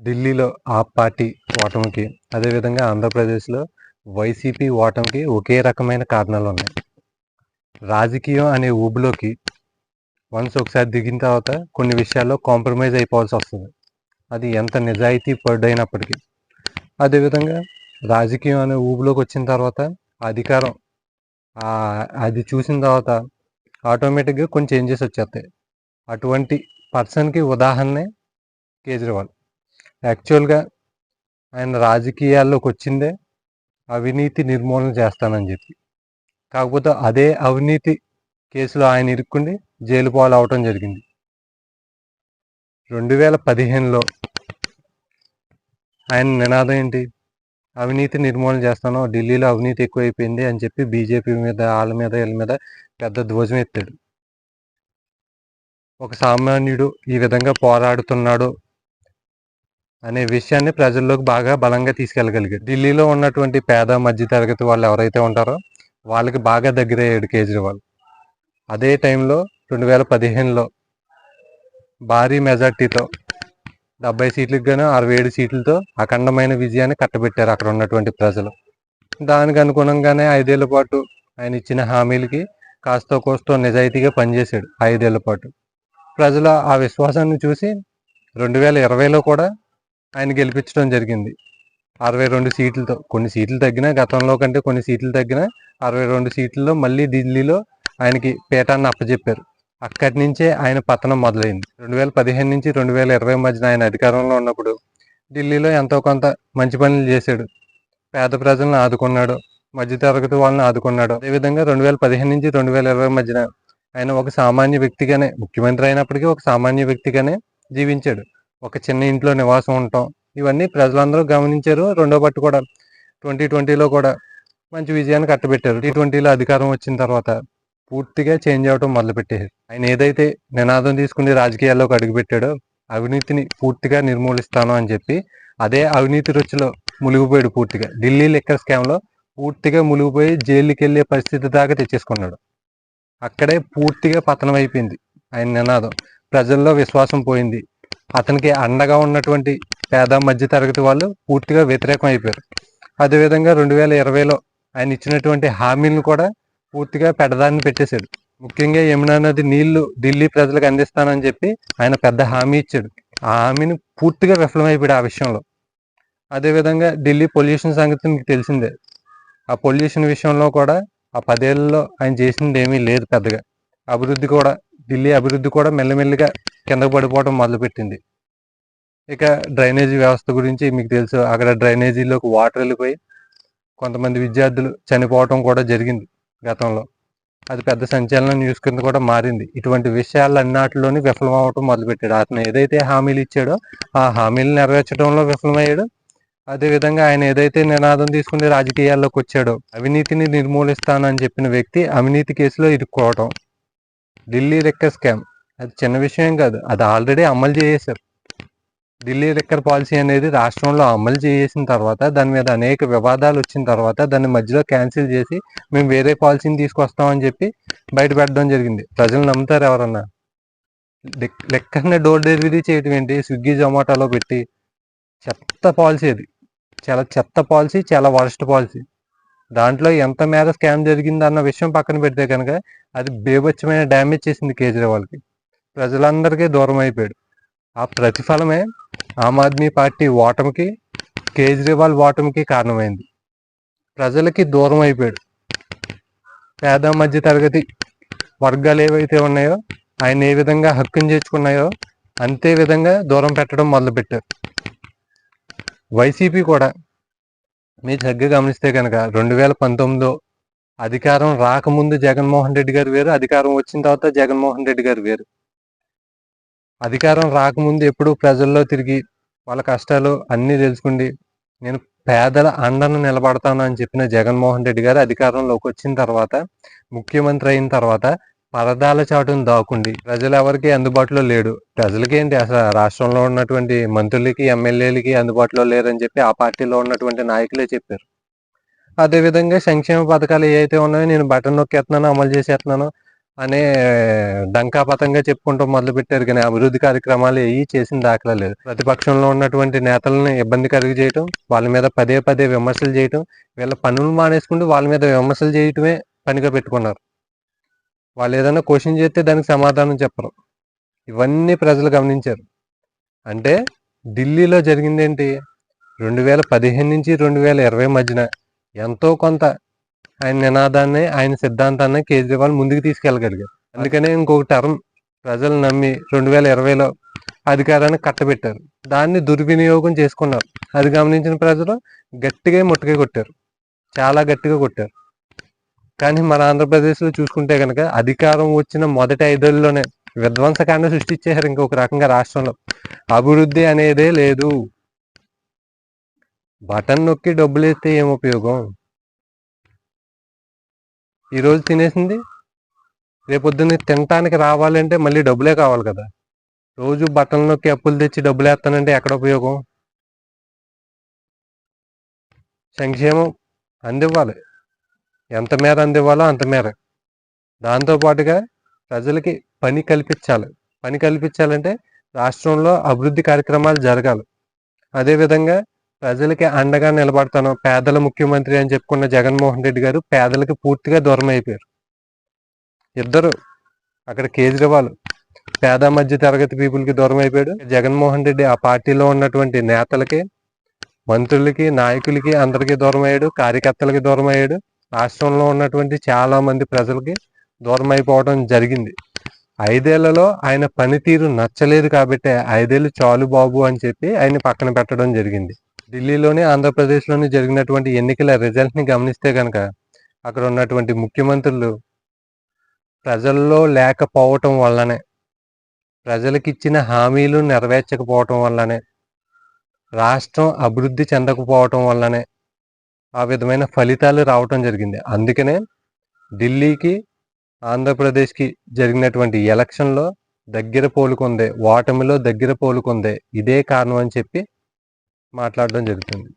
ఢిల్లీలో ఆప్ పార్టీ ఓటమికి అదేవిధంగా ఆంధ్రప్రదేశ్లో వైసీపీ ఓటమికి ఒకే రకమైన కారణాలు ఉన్నాయి రాజకీయం అనే ఊబిలోకి వన్స్ ఒకసారి దిగిన తర్వాత కొన్ని విషయాల్లో కాంప్రమైజ్ అయిపోవాల్సి వస్తుంది. అది ఎంత నిజాయితీ పడ్డైనప్పటికీ అదేవిధంగా రాజకీయం అనే ఊబిలోకి వచ్చిన తర్వాత అధికారం అది చూసిన తర్వాత ఆటోమేటిక్గా కొన్ని చేంజెస్ వచ్చేస్తాయి. అటువంటి పర్సన్కి ఉదాహరణే కేజ్రీవాల్. యాక్చువల్గా ఆయన రాజకీయాల్లోకి వచ్చిందే అవినీతి నిర్మూలన చేస్తానని చెప్పి. కాకపోతే అదే అవినీతి కేసులో ఆయన ఇరుక్కుండి జైలు పాలు అవటం జరిగింది. రెండు వేల పదిహేనులో ఆయన నినాదం ఏంటి? అవినీతి నిర్మూలన చేస్తాను ఢిల్లీలో అవినీతి ఎక్కువైపోయింది అని చెప్పి బీజేపీ మీద వాళ్ళ మీద వీళ్ళ మీద పెద్ద ధ్వజం ఎత్తాడు. ఒక సామాన్యుడు ఈ విధంగా పోరాడుతున్నాడు అనే విషయాన్ని ప్రజల్లోకి బాగా బలంగా తీసుకెళ్ళగలిగాడు ఢిల్లీలో ఉన్నటువంటి పేద మధ్య తరగతి వాళ్ళు ఎవరైతే ఉంటారో వాళ్ళకి బాగా దగ్గరయ్యాడు కేజ్రీవాల్. అదే టైంలో రెండు వేల పదిహేనులో భారీ మెజార్టీతో డెబ్బై సీట్లకు గాను అరవై ఏడు సీట్లతో అఖండమైన విజయాన్ని కట్టబెట్టారు అక్కడ ఉన్నటువంటి ప్రజలు. దానికి అనుగుణంగానే ఐదేళ్ళ పాటు ఆయన ఇచ్చిన హామీలకి కాస్తో కోస్తో నిజాయితీగా పనిచేశాడు ఐదేళ్ళ పాటు. ప్రజల ఆ విశ్వాసాన్ని చూసి రెండు వేల ఇరవైలో కూడా ఆయన గెలిపించడం జరిగింది. అరవై రెండు సీట్లతో కొన్ని సీట్లు తగ్గినా గతంలో కంటే కొన్ని సీట్లు తగ్గినా అరవై రెండు సీట్లలో మళ్ళీ ఢిల్లీలో ఆయనకి పీఠాన్ని అప్పచెప్పారు అక్కడి నుంచే ఆయన పతనం మొదలైంది. రెండు వేల పదిహేను నుంచి రెండు వేల ఇరవై మధ్యన ఆయన అధికారంలో ఉన్నప్పుడు ఢిల్లీలో ఎంతో కొంత మంచి పనులు చేశాడు. పేద ప్రజలను ఆదుకున్నాడు. మధ్యతరగతి వాళ్ళని ఆదుకున్నాడు. అదేవిధంగా రెండు వేల పదిహేను నుంచి రెండు వేల ఇరవై మధ్యన ఆయన ఒక సామాన్య వ్యక్తిగానే ముఖ్యమంత్రి అయినప్పటికీ ఒక సామాన్య వ్యక్తిగానే జీవించాడు. ఒక చిన్న ఇంట్లో నివాసం ఉండటం ఇవన్నీ ప్రజలందరూ గమనించారు. రెండో పట్టు కూడా ట్వంటీ ట్వంటీలో కూడా మంచి విజయాన్ని కట్టబెట్టారు. టీ ట్వంటీలో అధికారం వచ్చిన తర్వాత పూర్తిగా చేంజ్ అవడం మొదలుపెట్టారు ఆయన ఏదైతే నినాదం తీసుకుని రాజకీయాల్లోకి అడుగుపెట్టాడో అవినీతిని పూర్తిగా నిర్మూలిస్తాను అని చెప్పి అదే అవినీతి రుచిలో మునిగిపోయాడు పూర్తిగా. ఢిల్లీ లెక్కర్ స్కామ్లో పూర్తిగా మునిగిపోయి జైలుకి వెళ్ళే పరిస్థితి దాకా తెచ్చేసుకున్నాడు. అక్కడే పూర్తిగా పతనం అయిపోయింది ఆయన నినాదం. ప్రజల్లో విశ్వాసం పోయింది. అతనికి అండగా ఉన్నటువంటి పేద మధ్య తరగతి వాళ్ళు పూర్తిగా వ్యతిరేకం అయిపోయారు. అదేవిధంగా రెండు వేల ఇరవైలో ఆయన ఇచ్చినటువంటి హామీలను కూడా పూర్తిగా పెడదాన్ని పెట్టేశాడు. ముఖ్యంగా యమునా నది నీళ్ళు ఢిల్లీ ప్రజలకు అందిస్తానని చెప్పి ఆయన పెద్ద హామీ ఇచ్చాడు. ఆ హామీని పూర్తిగా విఫలమైపోయాడు ఆ విషయంలో. అదేవిధంగా ఢిల్లీ పొల్యూషన్ సంగతి మీకు తెలిసిందే. ఆ పొల్యూషన్ విషయంలో కూడా ఆ పదేళ్ళలో ఆయన చేసింది ఏమీ లేదు పెద్దగా. అభివృద్ధి కూడా ఢిల్లీ అభివృద్ధి కూడా మెల్లమెల్లిగా కిందకు పడిపోవడం మొదలుపెట్టింది. ఇక డ్రైనేజీ వ్యవస్థ గురించి మీకు తెలుసు అక్కడ డ్రైనేజీలోకి వాటర్ వెళ్ళిపోయి కొంతమంది విద్యార్థులు చనిపోవటం కూడా జరిగింది గతంలో. అది పెద్ద సంచలనం న్యూస్ కింద కూడా మారింది. ఇటువంటి విషయాలన్నిటిలోని విఫలం విఫలమవటం మొదలుపెట్టాడు. అతను ఏదైతే హామీలు ఇచ్చాడో ఆ హామీలు నెరవేర్చడంలో విఫలమయ్యాడు. అదేవిధంగా ఆయన ఏదైతే నినాదం తీసుకుని రాజకీయాల్లోకి వచ్చాడో అవినీతిని నిర్మూలిస్తానని చెప్పిన వ్యక్తి అవినీతి కేసులో ఇరుక్కోవటం. ఢిల్లీ రెక్కర్ స్కామ్ అది చిన్న విషయం కాదు. అది ఆల్రెడీ అమలు చేసేశారు. ఢిల్లీ రెక్కర్ పాలసీ అనేది రాష్ట్రంలో అమలు చేసిన తర్వాత దాని మీద అనేక వివాదాలు వచ్చిన తర్వాత దాన్ని మధ్యలో క్యాన్సిల్ చేసి మేము వేరే పాలసీని తీసుకొస్తామని చెప్పి బయట పెట్టడం జరిగింది. ప్రజలు నమ్ముతారు ఎవరన్నా? లెక్కనే డోర్ డెలివరీ చేయటం ఏంటి? స్విగ్గీ జొమాటోలో పెట్టి చెత్త పాలసీ అది. చాలా చెత్త పాలసీ చాలా వరస్ట్ పాలసీ దాంట్లో ఎంత మేర స్కామ్ జరిగింది అన్న విషయం పక్కన పెడితే కనుక అది బేభత్సమైన డ్యామేజ్ చేసింది కేజ్రీవాల్కి. ప్రజలందరికీ దూరం అయిపోయాడు. ఆ ప్రతిఫలమే ఆమ్ ఆద్మీ పార్టీ ఓటమికి కేజ్రీవాల్ ఓటమికి కారణమైంది. ప్రజలకి దూరం అయిపోయాడు. పేద మధ్య తరగతి వర్గాలు ఏవైతే ఉన్నాయో ఆయన ఏ విధంగా హక్కును చేర్చుకున్నాయో అంతే విధంగా దూరం పెట్టడం మొదలుపెట్టారు. వైసీపీ కూడా మీరు సరిగ్గా గమనిస్తే కనుక రెండు వేల పంతొమ్మిదిలో అధికారం రాకముందు జగన్మోహన్ రెడ్డి గారు వేరు అధికారం వచ్చిన తర్వాత జగన్మోహన్ రెడ్డి గారు వేరు. అధికారం రాకముందు ఎప్పుడు ప్రజల్లో తిరిగి వాళ్ళ కష్టాలు అన్నీ తెలుసుకుండి నేను పేదల అండను నిలబడతాను అని చెప్పిన జగన్మోహన్ రెడ్డి గారు అధికారంలోకి వచ్చిన తర్వాత ముఖ్యమంత్రి అయిన తర్వాత పరదాల చాటును దాకుండి ప్రజలెవరికి అందుబాటులో లేడు. ప్రజలకి ఏంటి అసలు రాష్ట్రంలో ఉన్నటువంటి మంత్రులకి ఎమ్మెల్యేలకి అందుబాటులో లేరని చెప్పి ఆ పార్టీలో ఉన్నటువంటి నాయకులే చెప్పారు. అదేవిధంగా సంక్షేమ పథకాలు ఏవైతే ఉన్నాయో నేను బటన్ నొక్కేస్తున్నాను అమలు చేసేస్తున్నాను అనే డంకాపతంగా చెప్పుకుంటూ మొదలు పెట్టారు కానీ అభివృద్ధి కార్యక్రమాలు ఏవి చేసిన దాఖలా లేదు. ప్రతిపక్షంలో ఉన్నటువంటి నేతలను ఇబ్బంది కలిగి చేయటం వాళ్ళ మీద పదే పదే విమర్శలు చేయటం వీళ్ళ పనులు మానేసుకుంటూ వాళ్ళ మీద విమర్శలు చేయటమే పనిగా పెట్టుకున్నారు. వాళ్ళు ఏదైనా క్వశ్చన్ చేస్తే దానికి సమాధానం చెప్పరు. ఇవన్నీ ప్రజలు గమనించారు. అంటే ఢిల్లీలో జరిగింది ఏంటి? రెండు వేల పదిహేను నుంచి రెండు వేల ఇరవై మధ్యన ఎంతో కొంత ఆయన నినాదాన్ని ఆయన సిద్ధాంతాన్ని కేజ్రీవాల్ ముందుకు తీసుకెళ్ళగలిగారు. అందుకనే ఇంకొక టర్మ్ ప్రజలు నమ్మి రెండు వేల ఇరవైలో అధికారాన్ని కట్టబెట్టారు. దాన్ని దుర్వినియోగం చేసుకున్నారు. అది గమనించిన ప్రజలు గట్టిగా ముట్టుగా కొట్టారు. చాలా గట్టిగా కొట్టారు. కానీ మన ఆంధ్రప్రదేశ్లో చూసుకుంటే కనుక అధికారం వచ్చిన మొదటి ఐదేళ్ళలోనే విధ్వంసకాండ సృష్టించేశారు ఇంకొక రకంగా రాష్ట్రంలో. అభివృద్ధి అనేదే లేదు. బటన్ నొక్కి డబ్బులు వేస్తే ఏం ఉపయోగం? ఈరోజు తినేసింది? రేపొద్దున్న తినటానికి రావాలంటే మళ్ళీ డబ్బులే కావాలి కదా. రోజు బట్టలు నొక్కి అప్పులు తెచ్చి డబ్బులు వేస్తానంటే ఎక్కడ ఉపయోగం? సంక్షేమం అందివ్వాలి. ఎంత మేర అందివ్వాలో అంత మేర. దాంతో పాటుగా ప్రజలకి పని కల్పించాలి. పని కల్పించాలంటే రాష్ట్రంలో అభివృద్ధి కార్యక్రమాలు జరగాలి. అదేవిధంగా ప్రజలకి అండగా నిలబడతాను. పేదల ముఖ్యమంత్రి అని చెప్పుకున్న జగన్మోహన్ రెడ్డి గారు పేదలకి పూర్తిగా దూరం అయిపోయారు ఇద్దరు అక్కడ కేజ్రీవాల్ పేద మధ్య తరగతి పీపుల్కి దూరం అయిపోయాడు జగన్మోహన్ రెడ్డి ఆ పార్టీలో ఉన్నటువంటి నేతలకి మంత్రులకి నాయకులకి అందరికీ దూరం అయ్యాడు కార్యకర్తలకి దూరం అయ్యాడు రాష్ట్రంలో ఉన్నటువంటి చాలా మంది ప్రజలకి దూరం అయిపోవడం జరిగింది. ఐదేళ్ళలో ఆయన పనితీరు నచ్చలేదు కాబట్టి ఐదేళ్ళు చాలు బాబు అని చెప్పి ఆయన పక్కన పెట్టడం జరిగింది. ఢిల్లీలోని ఆంధ్రప్రదేశ్లోని జరిగినటువంటి ఎన్నికల రిజల్ట్ని గమనిస్తే కనుక అక్కడ ఉన్నటువంటి ముఖ్యమంత్రులు ప్రజల్లో లేకపోవటం వల్లనే ప్రజలకిచ్చిన హామీలు నెరవేర్చకపోవటం వల్లనే రాష్ట్రం అభివృద్ధి చెందకపోవటం వల్లనే ఆ విధమైన ఫలితాలు రావటం జరిగింది. అందుకనే ఢిల్లీకి ఆంధ్రప్రదేశ్కి జరిగినటువంటి ఎలక్షన్లో దగ్గర పోలుకుందే ఓటమిలో దగ్గర పోలుకుందే ఇదే కారణం అని చెప్పి మాట్లాడడం జరుగుతుంది.